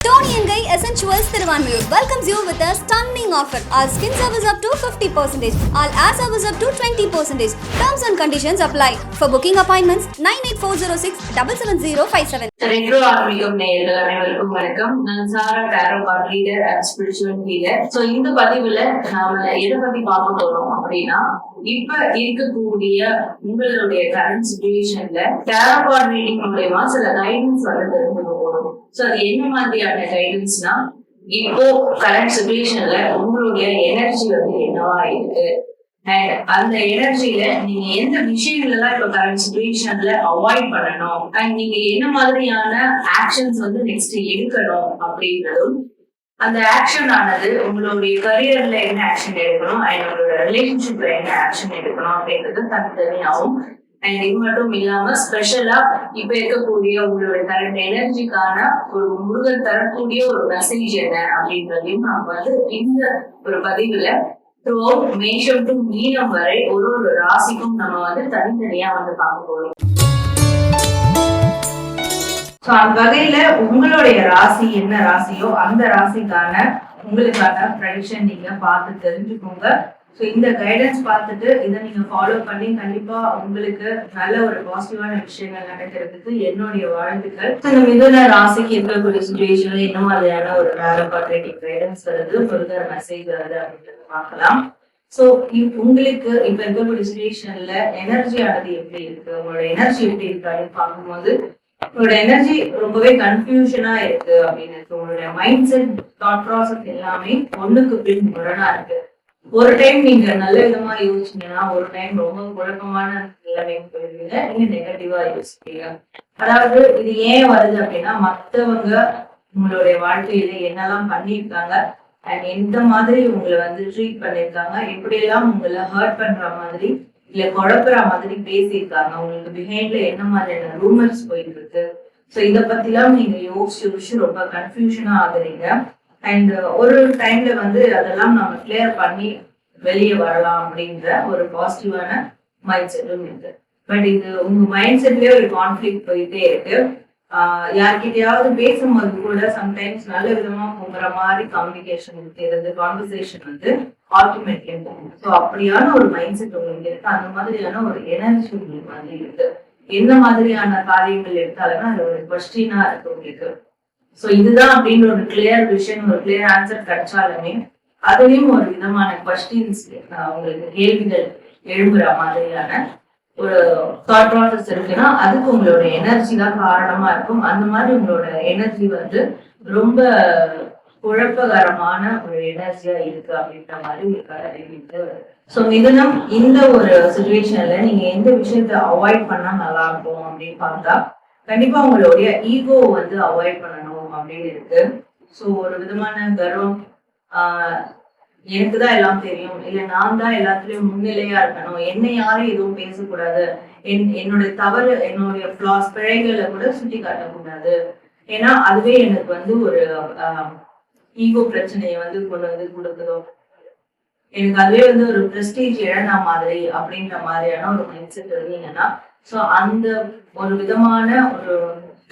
Tony and Guy Essentials Thiruvanmiyur welcomes you with a stunning offer. Our skin service up to 50%, all air service up to 20%. Terms and conditions apply. For booking appointments, 98406 77057. Retro ஆன்மீகம் நேயர்கள் அனைவருக்கும் வணக்கம் நான் Sara tarot card reader and spiritual healer so இந்த பதிவுல நாம எதை பத்தி பார்க்க போறோம் அப்படின்னா இப்ப இருக்கக்கூடிய உங்களுடைய கரண்ட் சுச்சுவேஷன்ல டேரோ கார்ட் ரீடிங் மூலயமா சில கைடன்ஸ் வந்து தெரிஞ்சுக்க போறோம் ஸோ அது என்ன மாதிரியான கைடன்ஸ்னா இப்போ கரண்ட் சுச்சுவேஷன்ல உங்களுடைய எனர்ஜி வந்து என்னவா இருக்கு? அண்ட் அந்த எனர்ஜியில நீங்க எந்த விஷயங்கள்லாம் இப்போ இப்ப கரண்ட் சுச்சுவேஷன்ல அவாய்ட் பண்ணணும்? அண்ட் நீங்க என்ன மாதிரியான ஆக்ஷன்ஸ் வந்து நெக்ஸ்ட் எடுக்கணும் அப்படின்றதும் அந்த ஆக்ஷன் ஆனது உங்களுடைய கரியர்ல என்ன ஆக்ஷன் எடுக்கணும்? அண்ட் உங்களோட ரிலேஷன்ஷிப்ல என்ன ஆக்ஷன் எடுக்கணும் அப்படின்றது தனித்தனியாகும் அண்ட் இது மட்டும் இல்லாம ஸ்பெஷலா இப்ப இருக்கக்கூடிய உங்களுடைய கரண்ட் எனர்ஜிக்கான ஒரு முருகன் தரக்கூடிய ஒரு மெசேஜ் என்ன அப்படின்றதையும் நம்ம வந்து இந்த ஒரு பதிவுல த்ரூ மேஷம் டு மீனம் வரை ஒரு ஒரு ராசிக்கும் நம்ம வந்து தனித்தனியா வந்து பார்க்க போறோம். அந்த வகையில உங்களுடைய ராசி என்ன ராசியோ அந்த ராசிக்கான உங்களுக்கான ப்ரெடிக்ஷன் நீங்க பார்த்து தெரிஞ்சுக்கோங்க. ஸோ இந்த கைடன்ஸ் பார்த்துட்டு இதை நீங்கள் ஃபாலோ பண்ணி கண்டிப்பாக உங்களுக்கு நல்ல ஒரு பாசிட்டிவான விஷயங்கள் நடக்கிறதுக்கு என்னுடைய வாழ்த்துக்கள். So, இந்த மிதுன ராசிக்கு இருக்கக்கூடிய சுச்சுவேஷனில் என்ன மாதிரியான ஒரு பேரபாட்ரேட்டிக் கைடன்ஸ் வருது ஃபர்தர் மெசேஜ் வருது அப்படின்றத பார்க்கலாம். ஸோ உங்களுக்கு இப்போ இருக்கக்கூடிய சுச்சுவேஷனில் எனர்ஜி ஆனது எப்படி இருக்கு? உங்களோட எனர்ஜி எப்படி இருக்கு அப்படின்னு பார்க்கும்போது உங்களோட எனர்ஜி ரொம்பவே கன்ஃபியூஷனா இருக்கு அப்படின்னு இருக்கு. உங்களுடைய மைண்ட் செட் தாட் ப்ராசஸ் எல்லாமே ஒண்ணுக்கு பின் முரணா இருக்கு. ஒரு டைம் நீங்க நல்ல விதமா யோசிச்சீங்கன்னா ஒரு டைம் ரொம்ப குழப்பமான நிலைமைக்கு போயிருவீங்க. நீங்க நெகட்டிவா யோசிப்பீங்க. அதாவது இது ஏன் வருது அப்படின்னா மத்தவங்க உங்களுடைய வாழ்க்கையில என்னெல்லாம் பண்ணியிருக்காங்க அண்ட் எந்த மாதிரி உங்களை வந்து ட்ரீட் பண்ணியிருக்காங்க எப்படியெல்லாம் உங்களை ஹர்ட் பண்ற மாதிரி இல்ல குழப்புற மாதிரி பேசியிருக்காங்க. உங்களுக்கு பிஹைண்ட்ல என்ன மாதிரியான ரூமர்ஸ் போயிட்டு இருக்கு? ஸோ இதை பத்திலாம் நீங்க யோசிச்சு யோசிச்சு ரொம்ப கன்ஃபியூஷனா ஆகுறீங்க. அண்ட் uh, ஒரு டைம்ல வந்து அதெல்லாம் நம்ம கிளியர் பண்ணி வெளியே வரலாம் அப்படின்ற ஒரு பாசிட்டிவான மைண்ட் செட்டும் இருக்கு. பட் இது உங்க மைண்ட் செட்லயே ஒரு கான்ஃபிளிக் போயிட்டே இருக்கு. யார்கிட்டயாவது பேசும்போது கூட சம்டைம்ஸ் நல்ல விதமா போகிற மாதிரி கம்யூனிகேஷன் இருக்கிறது கான்வர்சேஷன் வந்து ஆல்டிமேட்லி ஸோ அப்படியான ஒரு மைண்ட் செட் உங்களுக்கு இருக்கு. அந்த மாதிரியான ஒரு எனர்ஜி உங்களுக்கு வந்து இருக்கு. எந்த மாதிரியான காரியங்கள் எடுத்தாலுமே அது ஒரு கொஸ்டினா இருக்கு உங்களுக்கு. ஸோ இதுதான் அப்படின்ற ஒரு கிளியர் விஷயம் ஒரு கிளியர் ஆன்சர் கிடைச்சாலுமே அதுலேயும் ஒரு விதமான கொஸ்டின்ஸ் உங்களுக்கு கேள்விகள் எழும்புற மாதிரியான ஒரு தாட் ப்ராசஸ் இருக்குன்னா அதுக்கு உங்களோட எனர்ஜி தான் காரணமா இருக்கும். அந்த மாதிரி உங்களோட எனர்ஜி வந்து ரொம்ப குழப்பகரமான ஒரு எனர்ஜியா இருக்கு அப்படின்ற மாதிரி உங்களுக்கு ஸோ மிதனம் இந்த ஒரு சுச்சுவேஷன்ல நீங்க எந்த விஷயத்த அவாய்ட் பண்ணா நல்லா இருக்கும் அப்படின்னு பார்த்தா கண்டிப்பா உங்களுடைய ஈகோ வந்து அவாய்ட் பண்ணணும். அப்படின்னு இருக்கு. ஸோ ஒரு விதமான கர்வம் எனக்கு தான் எல்லாம் தெரியும். இல்லை நான் தான் எல்லாத்துலயும் முன்னிலையா இருக்கணும். என்னை யாரும் எதுவும் பேசக்கூடாது. என் என்னுடைய தவறு என்னுடைய ஃபிளாஸ் பிழைகளை கூட சுட்டி காட்டக்கூடாது ஏன்னா அதுவே எனக்கு வந்து ஒரு ஈகோ பிரச்சனையை வந்து கொண்டு வந்து கொடுக்குதோ? எனக்கு அதுவே வந்து ஒரு பிரஸ்டீஜ் இழந்த மாதிரி அப்படின்ற மாதிரியான ஒரு மைண்ட் செட் இருந்தீங்கன்னா ஸோ அந்த ஒரு விதமான ஒரு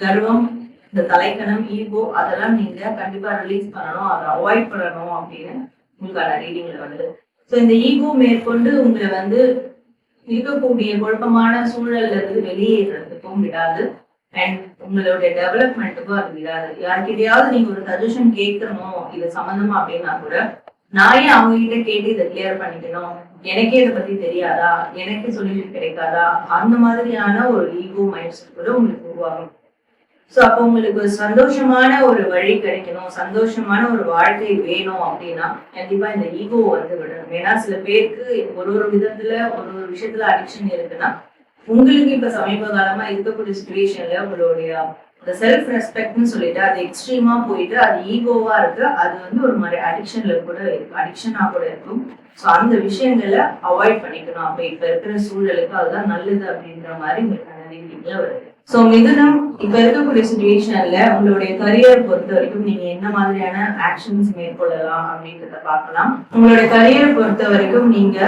கர்வம் இந்த தலைக்கணம் ஈகோ அதெல்லாம் நீங்க கண்டிப்பா ரிலீஸ் பண்ணணும். அதை அவாய்ட் பண்ணணும் அப்படின்னு உங்களுக்கான ரீடிங்ல வருது ஸோ இந்த ஈகோ மேற்கொண்டு உங்களை வந்து இருக்கக்கூடிய குழப்பமான சூழல்ல இருந்து வெளியேறதுக்கும் விடாது. அண்ட் உங்களுடைய டெவலப்மெண்ட்டுக்கும் அது விடாது. யார்கிட்டயாவது நீங்க ஒரு சஜஷன் கேட்கணும் இது சம்மந்தமா அப்படின்னா கூட நான் ஏன் அவங்க கிட்ட கேட்டு இதை கிளியர் பண்ணிக்கணும்? எனக்கே இதை பத்தி தெரியாதா? எனக்கு சொல்யூஷன் கிடைக்காதா? அந்த மாதிரியான ஒரு ஈகோ மைண்ட் செட் கூட உங்களுக்கு உருவாகும். ஸோ அப்போ உங்களுக்கு ஒரு சந்தோஷமான ஒரு வழி கிடைக்கணும். சந்தோஷமான ஒரு வாழ்க்கை வேணும் அப்படின்னா கண்டிப்பா இந்த ஈகோ வந்து விடணும். ஏன்னா சில பேருக்கு ஒரு ஒரு விதத்துல ஒரு ஒரு விஷயத்துல அடிக்ஷன் இருக்குன்னா உங்களுக்கு இப்ப சமீப காலமா இருக்கக்கூடிய சுச்சுவேஷன்ல உங்களுடைய இந்த செல்ஃப் ரெஸ்பெக்ட்னு சொல்லிட்டு அது எக்ஸ்ட்ரீமா போயிட்டு அது ஈகோவா இருக்கு. அது வந்து ஒரு மாதிரி அடிக்ஷன்ல கூட இருக்கும் அடிக்ஷனா கூட இருக்கும். ஸோ அந்த விஷயங்களை அவாய்ட் பண்ணிக்கணும். அப்ப இப்ப இருக்கிற சூழலுக்கு அதுதான் நல்லது அப்படின்ற மாதிரி உங்களுக்கு ஸோ மிதுனம் இப்ப இருக்கக்கூடிய சுச்சுவேஷன்ல உங்களுடைய கரியர் பொறுத்த வரைக்கும் நீங்க என்ன மாதிரியான ஆக்ஷன்ஸ் மேற்கொள்ளலாம் அப்படின்றத பார்க்கலாம். உங்களுடைய கரியர் பொறுத்த வரைக்கும் நீங்க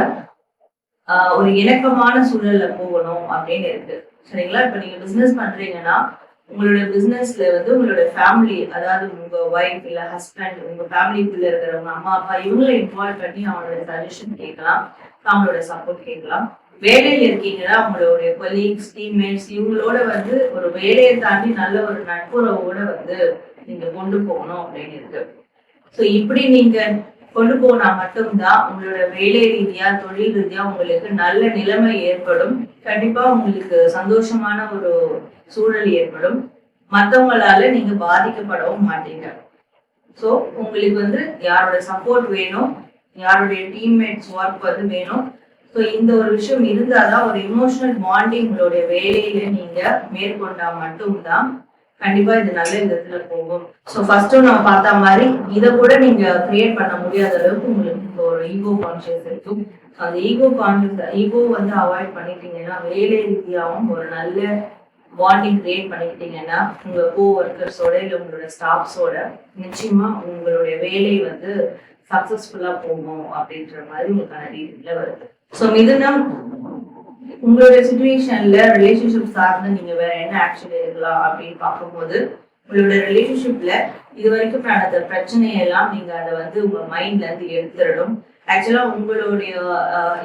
ஒரு இணக்கமான சூழல்ல போகணும் அப்படின்னு இருக்கு. சரிங்களா? இப்ப நீங்க பிசினஸ் பண்றீங்கன்னா உங்களோட பிசினஸ்ல வந்து உங்களோட ஃபேமிலி அதாவது உங்க ஒய்ஃப் இல்ல ஹஸ்பண்ட் உங்க ஃபேமிலிக்குள்ள இருக்கிறவங்க அம்மா அப்பா இவங்களை இன்வால்வ் பண்ணி அவங்களோட சஜஷன் கேட்கலாம். அவங்களோட சப்போர்ட் கேட்கலாம். வேலையில் இருக்கீங்கன்னா உங்களுடைய கொலீக்ஸ் டீம்மேட்ஸ் இவங்களோட வந்து ஒரு வேலையை தாண்டி நல்ல ஒரு நட்புறவோட வந்து நீங்க கொண்டு போகணும் அப்படின்னு இருக்கு. ஸோ இப்படி நீங்க கொண்டு போனா மட்டும்தான் உங்களோட வேலை ரீதியா தொழில் ரீதியா உங்களுக்கு நல்ல நிலைமை ஏற்படும். கண்டிப்பா உங்களுக்கு சந்தோஷமான ஒரு சூழல் ஏற்படும். மத்தவங்களால நீங்க பாதிக்கப்படவும் மாட்டீங்க. ஸோ உங்களுக்கு வந்து யாரோட சப்போர்ட் வேணும்? யாருடைய டீம்மேட்ஸ் ஒர்க் வந்து வேணும்? ஸோ இந்த ஒரு விஷயம் இருந்தாதான் ஒரு இமோஷனல் பாண்டிங் உங்களுடைய வேலையில நீங்க மேற்கொண்டா மட்டும்தான் கண்டிப்பா இது நல்ல விதத்துல போகும். ஸோ ஃபர்ஸ்டும் நம்ம பார்த்த மாதிரி இதை கூட நீங்க கிரியேட் பண்ண முடியாத அளவுக்கு உங்களுக்கு இந்த ஒரு ஈகோ கான்சியஸ் இருக்கும். அந்த ஈகோ கான்சியஸ் ஈகோ வந்து அவாய்ட் பண்ணிட்டீங்கன்னா வேலை ரீதியாகவும் ஒரு நல்ல பாண்டிங் கிரியேட் பண்ணிக்கிட்டீங்கன்னா உங்க கோ ஒர்க்கர்ஸோட இல்லை உங்களோட ஸ்டாஃப்ஸோட நிச்சயமா உங்களுடைய வேலை வந்து சக்சஸ்ஃபுல்லா போகும் அப்படின்ற மாதிரி உங்களுக்கான ரீதியில வருது. ஸோ மிதுனம் உங்களுடைய சுச்சுவேஷன்ல ரிலேஷன்ஷிப் சார்ந்து நீங்க வேற என்ன ஆக்ஷன் எடுக்கலாம் அப்படின்னு பார்க்கும்போது உங்களோட ரிலேஷன்ஷிப்ல இது வரைக்கும் நடந்த பிரச்சனையெல்லாம் நீங்க அதை வந்து உங்க மைண்ட்ல இருந்து எடுத்துடணும். ஆக்சுவலா உங்களுடைய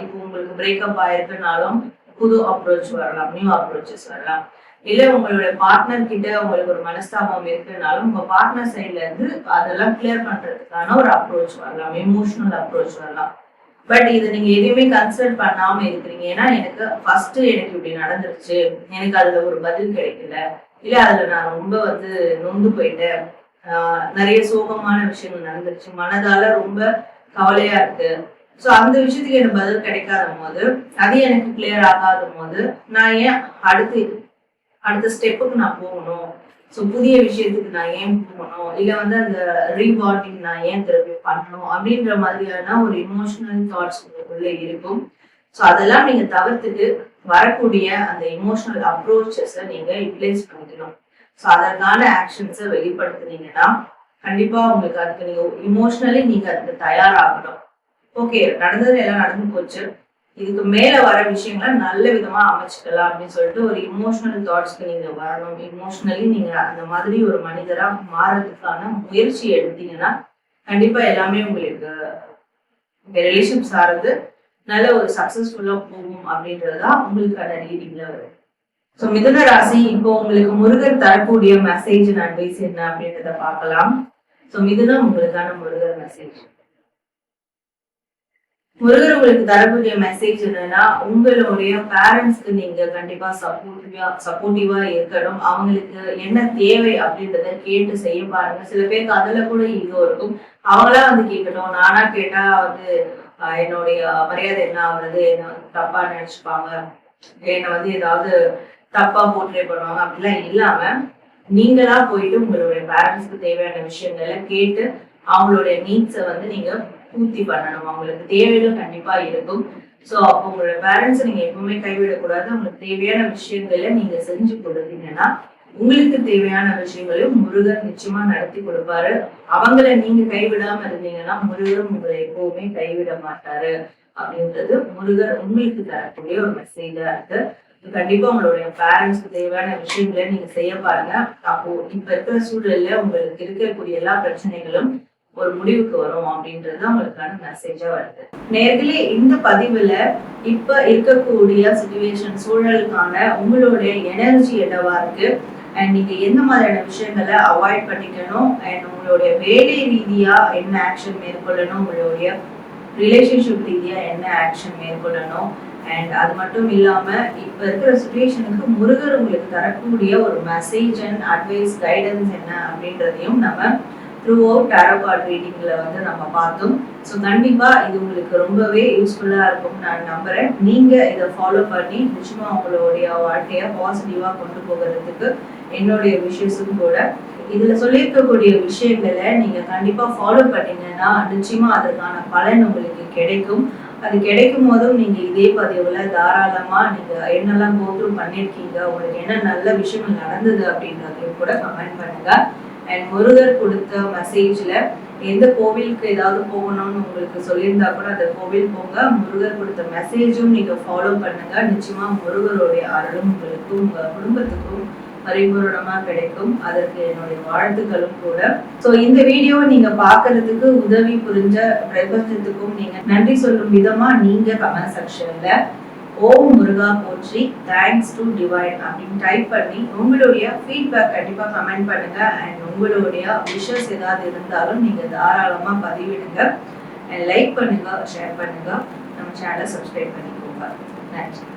இப்போ உங்களுக்கு பிரேக்கப் ஆயிருக்குனாலும் புது அப்ரோச் வரலாம் நியூ அப்ரோச்சஸ் வரலாம். இல்ல உங்களுடைய பார்ட்னர் கிட்ட உங்களுக்கு ஒரு மனஸ்தாபம் இருக்குனாலும் உங்க பார்ட்னர் சைட்ல இருந்து அதெல்லாம் கிளியர் பண்றதுக்கான ஒரு அப்ரோச் வரலாம் எமோஷனல் அப்ரோச் வரலாம். பட் இது நீங்க எதுவுமே கன்சிடர் பண்ணாம இருக்கிறீங்க. ஏன்னா எனக்கு ஃபர்ஸ்ட் எனக்கு இப்படி நடந்துருச்சு. எனக்கு அதுல ஒரு பதில் கிடைக்கல. இல்ல அதுல நான் ரொம்ப வந்து நொந்து போயிட்டேன். நிறைய சோகமான விஷயங்கள் நடந்துருச்சு. மனதால ரொம்ப கவலையா இருக்கு. ஸோ அந்த விஷயத்துக்கு எனக்கு பதில் கிடைக்காத போது அது எனக்கு கிளியர் ஆகாத போது நான் ஏன் அடுத்து அடுத்த ஸ்டெப்புக்கு நான் போகணும்? ஸோ புதிய விஷயத்துக்கு நான் ஏன் போகணும் இல்லை வந்து அந்த ரீவார்டிங் நான் ஏன் திருப்பி பண்ணணும்? அப்படின்ற மாதிரியான ஒரு இமோஷனல் தாட்ஸ் உங்களுக்குள்ளே இருக்கும். ஸோ அதெல்லாம் நீங்கள் தவிர்த்துட்டு வரக்கூடிய அந்த இமோஷனல் அப்ரோச்சஸை நீங்கள் யூட்டிலைஸ் பண்ணிக்கணும். ஸோ அதற்கான ஆக்ஷன்ஸை வெளிப்படுத்துனீங்கன்னா கண்டிப்பாக உங்களுக்கு அதுக்கு நீங்கள் இமோஷனலி நீங்கள் அதுக்கு தயாராகணும். ஓகே நடந்தது எல்லாம் நடந்து போச்சு. இதுக்கு மேல வர விஷயங்களை நல்ல விதமா அமைச்சுக்கலாம் அப்படின்னு சொல்லிட்டு ஒரு இமோஷனல் தாட்ஸ்க்கு நீங்க வரணும். இமோஷனலி நீங்க அந்த மாதிரி ஒரு மனிதரா மாறதுக்கான முயற்சி எடுத்தீங்கன்னா கண்டிப்பா எல்லாமே உங்களுக்கு ரிலேஷன் சார்ந்து நல்ல ஒரு சக்சஸ்ஃபுல்லா போகும் அப்படின்றதுதான் உங்களுக்கான ரீடிங்ல வருது ஸோ மிதுன ராசி இப்போ உங்களுக்கு முருகர் தரக்கூடிய மெசேஜ் அட்வைஸ் என்ன அப்படின்றத பார்க்கலாம். ஸோ மிதுனம் உங்களுக்கான முருகர் மெசேஜ் முருகர் உங்களுக்கு தரக்கூடிய மெசேஜ் என்னன்னா உங்களுடைய பேரண்ட்ஸ்க்கு நீங்க கண்டிப்பா சப்போர்ட்டிவா சப்போர்ட்டிவா இருக்கணும். அவங்களுக்கு என்ன தேவை அப்படின்றத கேட்டு செய்ய பாருங்க. சில பேருக்கு அதுல கூட ஈகோ இருக்கும். அவங்களா வந்து கேட்கட்டும். நானா கேட்டா வந்து என்னுடைய மரியாதை என்ன ஆகுறது? என்ன தப்பா நினைச்சுப்பாங்க? என்னை வந்து ஏதாவது தப்பா போர்ட்ரே பண்ணுவாங்க? அப்படிலாம் இல்லாம நீங்களா போயிட்டு உங்களுடைய பேரண்ட்ஸ்க்கு தேவையான விஷயங்களை கேட்டு அவங்களுடைய நீட்ஸை வந்து நீங்க பூர்த்தி பண்ணணும் அவங்களுக்கு தேவைகள் கண்டிப்பா இருக்கும். ஸோ அப்போ உங்களோட பேரண்ட்ஸ் நீங்க எப்பவுமே கைவிடக்கூடாது. அவங்களுக்கு தேவையான விஷயங்களை நீங்க செஞ்சு கொடுத்தீங்கன்னா உங்களுக்கு தேவையான விஷயங்களையும் முருகர் நிச்சயமா நடத்தி கொடுப்பாரு. அவங்கள நீங்க கைவிடாம இருந்தீங்கன்னா முருகன் உங்களை எப்பவுமே கைவிட மாட்டாரு. அப்படின்றது முருகர் உங்களுக்கு தரக்கூடிய ஒரு மெசேஜா இருக்கு. கண்டிப்பா உங்களுடைய பேரண்ட்ஸ்க்கு தேவையான விஷயங்களை நீங்க செய்ய பாருங்க. அப்போ இப்ப இருக்கிற சூழல்ல உங்களுக்கு இருக்கக்கூடிய எல்லா பிரச்சனைகளும் ஒரு முடிவுக்கு வரும் அப்படின்றது தான் உங்களுக்கான மெசேஜா வருது. நேர்களே இந்த பதிவுல இப்ப இருக்கக்கூடிய சுச்சுவேஷன் சூழலுக்கான உங்களுடைய எனர்ஜி எடவா இருக்கு? அண்ட் நீங்க எந்த மாதிரியான விஷயங்களை அவாய்ட் பண்ணிக்கணும்? அண்ட் உங்களுடைய வேலை ரீதியா என்ன ஆக்ஷன் மேற்கொள்ளணும்? உங்களுடைய ரிலேஷன்ஷிப் ரீதியா என்ன ஆக்ஷன் மேற்கொள்ளணும்? அண்ட் அது மட்டும் இல்லாம இப்ப இருக்கிற சுச்சுவேஷனுக்கு முருகர் உங்களுக்கு தரக்கூடிய ஒரு மெசேஜ் அண்ட் அட்வைஸ் கைடன்ஸ் என்ன அப்படின்றதையும் நம்ம த்ரூ அவுட் டேரோ ரீடிங்ல வந்து நம்ம பார்த்தோம். ஸோ கண்டிப்பா இது உங்களுக்கு ரொம்பவே யூஸ்ஃபுல்லா இருக்கும்னு நான் நம்புறேன். நீங்க இதை ஃபாலோ பண்ணி நிச்சயமா உங்களுடைய வாழ்க்கையை பாசிட்டிவா கொண்டு போகிறதுக்கு என்னுடைய விஷயஸும் கூட. இதுல சொல்லியிருக்கக்கூடிய விஷயங்களை நீங்க கண்டிப்பா ஃபாலோ பண்ணீங்கன்னா நிச்சயமா அதற்கான பலன் உங்களுக்கு கிடைக்கும். அது கிடைக்கும் போதும் நீங்க இதே பதிவுல தாராளமா நீங்க என்னெல்லாம் கோத்ரூ பண்ணிருக்கீங்க உங்களுக்கு என்ன நல்ல விஷயங்கள் நடந்தது அப்படின்றதையும் கூட கமெண்ட் பண்ணுங்க. அண்ட் முருகர் கொடுத்த மெசேஜ்ல எந்த கோவிலுக்கு ஏதாவது போகணும்னு உங்களுக்கு சொல்லியிருந்தா கூட அந்த கோவில் போங்க. முருகர் கொடுத்த மெசேஜும் நீங்க ஃபாலோ பண்ணுங்க. நிச்சயமா முருகருடைய அருளும் உங்களுக்கும் உங்க குடும்பத்துக்கும் பரிபூரணமா கிடைக்கும். அதற்கு என்னுடைய வாழ்த்துக்களும் கூட. ஸோ இந்த வீடியோ நீங்க பார்க்கறதுக்கு உதவி புரிஞ்ச பிரபஞ்சத்துக்கும் நீங்க நன்றி சொல்லும் விதமா நீங்க கமெண்ட் செக்ஷன்ல ஓம் முருகா போற்றி. தேங்க்ஸ் டு டிவைன் அப்படின்னு டைப் பண்ணி உங்களுடைய ஃபீட்பேக் கண்டிப்பாக கமெண்ட் பண்ணுங்க. அண்ட் உங்களுடைய விஷஸ் ஏதாவது இருந்தாலும் நீங்கள் தாராளமாக பதிவிடுங்க. அண்ட் லைக் பண்ணுங்க ஷேர் பண்ணுங்க. நம்ம சேனலை சப்ஸ்கிரைப் பண்ணிக்கோங்க. நன்றி